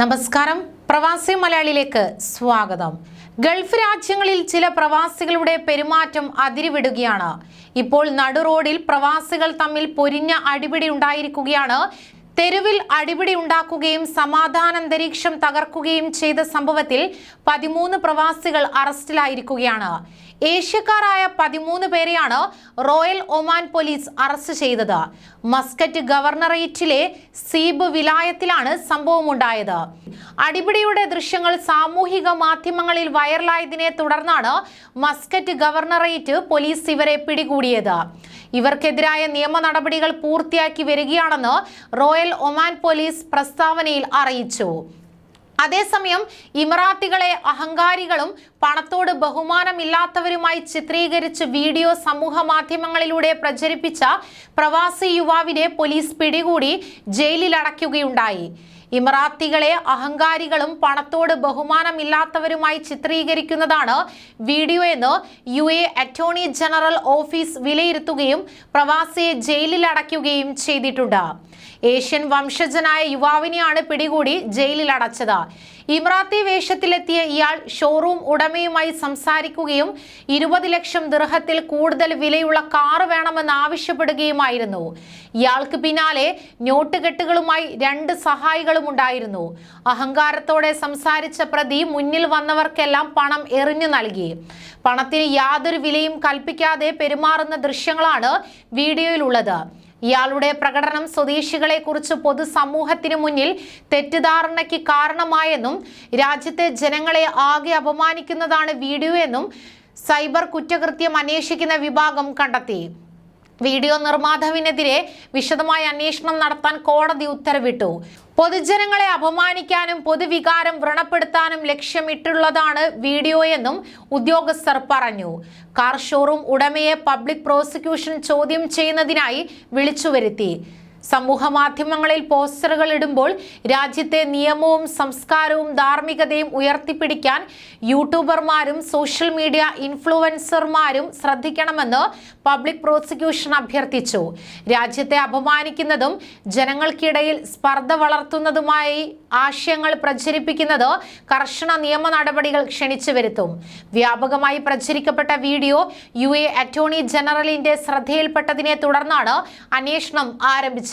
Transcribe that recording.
നമസ്കാരം. പ്രവാസി മലയാളിയിലേക്ക് സ്വാഗതം. ഗൾഫ് രാജ്യങ്ങളിൽ ചില പ്രവാസികളുടെ പെരുമാറ്റം അതിരിവിടുകയാണ്. ഇപ്പോൾ നടുറോഡിൽ പ്രവാസികൾ തമ്മിൽ പൊരിഞ്ഞ അടിപിടി ഉണ്ടായിരിക്കുകയാണ്. തെരുവിൽ അടിപിടി ഉണ്ടാക്കുകയും സമാധാനാന്തരീക്ഷം തകർക്കുകയും ചെയ്ത സംഭവത്തിൽ പതിമൂന്ന് പ്രവാസികൾ അറസ്റ്റിലായിരിക്കുകയാണ്. ഏഷ്യക്കാരായ പതിമൂന്ന് പേരെയാണ് റോയൽ ഒമാൻ പോലീസ് അറസ്റ്റ് ചെയ്തത്. മസ്കറ്റ് ഗവർണറേറ്റിലെ സീബ് വിലായത്തിലാണ് സംഭവമുണ്ടായത്. അടിപിടിയുടെ ദൃശ്യങ്ങൾ സാമൂഹിക മാധ്യമങ്ങളിൽ വൈറലായതിനെ തുടർന്നാണ് മസ്കറ്റ് ഗവർണറേറ്റ് പോലീസ് ഇവരെ പിടികൂടിയത്. ഇവർക്കെതിരായ നിയമ നടപടികൾ പൂർത്തിയാക്കി വരികയാണെന്ന് റോയൽ ഒമാൻ പോലീസ് പ്രസ്താവനയിൽ അറിയിച്ചു. അതേസമയം ഇമറാത്തികളെ അഹങ്കാരികളും പണത്തോട് ബഹുമാനമില്ലാത്തവരുമായി ചിത്രീകരിച്ച് വീഡിയോ സമൂഹ മാധ്യമങ്ങളിലൂടെ പ്രചരിപ്പിച്ച പ്രവാസി യുവാവിനെ പോലീസ് പിടികൂടി ജയിലിൽ അടയ്ക്കുകയുണ്ടായി ഇമറാത്തികളെ അഹങ്കാരികളും പണത്തോട് ബഹുമാനമില്ലാത്തവരുമായി ചിത്രീകരിക്കുന്നതാണ് വീഡിയോ എന്ന് U A attorney general office വിലയിരുത്തുകയും പ്രവാസിയെ ജയിലിൽ അടയ്ക്കുകയും ചെയ്തിട്ടുണ്ട്. ഏഷ്യൻ വംശജനായ യുവാവിനെയാണ് പിടികൂടി ജയിലിൽ അടച്ചത് ഇമ്രാത്തി വേഷത്തിലെത്തിയ ഇയാൾ ഷോറൂം ഉടമയുമായി സംസാരിക്കുകയും ഇരുപത് ലക്ഷം ദൃഹത്തിൽ കൂടുതൽ വിലയുള്ള കാറ് വേണമെന്ന് ആവശ്യപ്പെടുകയുമായിരുന്നു. ഇയാൾക്ക് പിന്നാലെ നോട്ടുകെട്ടുകളുമായി രണ്ട് സഹായികളും ഉണ്ടായിരുന്നു. അഹങ്കാരത്തോടെ സംസാരിച്ച പ്രതി മുന്നിൽ വന്നവർക്കെല്ലാം പണം എറിഞ്ഞു നൽകി. പണത്തിന് യാതൊരു വിലയും കൽപ്പിക്കാതെ പെരുമാറുന്ന ദൃശ്യങ്ങളാണ് വീഡിയോയിലുള്ളത്. ഇയാളുടെ പ്രകടനം സ്വദേശികളെ കുറിച്ച് പൊതുസമൂഹത്തിനു മുന്നിൽ തെറ്റിദ്ധാരണയ്ക്ക് കാരണമായെന്നും രാജ്യത്തെ ജനങ്ങളെ ആകെ അപമാനിക്കുന്നതാണ് വീഡിയോ എന്നും സൈബർ കുറ്റകൃത്യം അന്വേഷിക്കുന്ന വിഭാഗം കണ്ടെത്തി. വീഡിയോ നിർമ്മാതാവിനെതിരെ വിശദമായ അന്വേഷണം നടത്താൻ കോടതി ഉത്തരവിട്ടു. പൊതുജനങ്ങളെ അപമാനിക്കാനും പൊതുവികാരം വ്രണപ്പെടുത്താനും ലക്ഷ്യമിട്ടുള്ളതാണ് വീഡിയോ എന്നും ഉദ്യോഗസ്ഥർ പറഞ്ഞു. കാർ ഷോറൂം ഉടമയെ പബ്ലിക് പ്രോസിക്യൂഷൻ ചോദ്യം ചെയ്യുന്നതിനായി വിളിച്ചുവരുത്തി. സമൂഹ മാധ്യമങ്ങളിൽ പോസ്റ്ററുകൾ ഇടുമ്പോൾ രാജ്യത്തെ നിയമവും സംസ്കാരവും ധാർമ്മികതയും ഉയർത്തിപ്പിടിക്കാൻ യൂട്യൂബർമാരും സോഷ്യൽ മീഡിയ ഇൻഫ്ലുവൻസർമാരും ശ്രദ്ധിക്കണമെന്ന് പബ്ലിക് പ്രോസിക്യൂഷൻ അഭ്യർത്ഥിച്ചു. രാജ്യത്തെ അപമാനിക്കുന്നതും ജനങ്ങൾക്കിടയിൽ സ്പർദ്ധ വളർത്തുന്നതുമായി ആശയങ്ങൾ പ്രചരിപ്പിക്കുന്നത് കർശന നിയമ നടപടികൾ ക്ഷണിച്ചു വരുത്തും. വ്യാപകമായി പ്രചരിക്കപ്പെട്ട വീഡിയോ യു എ അറ്റോർണി ജനറലിന്റെ ശ്രദ്ധയിൽപ്പെട്ടതിനെ തുടർന്നാണ് അന്വേഷണം ആരംഭിച്ചത്.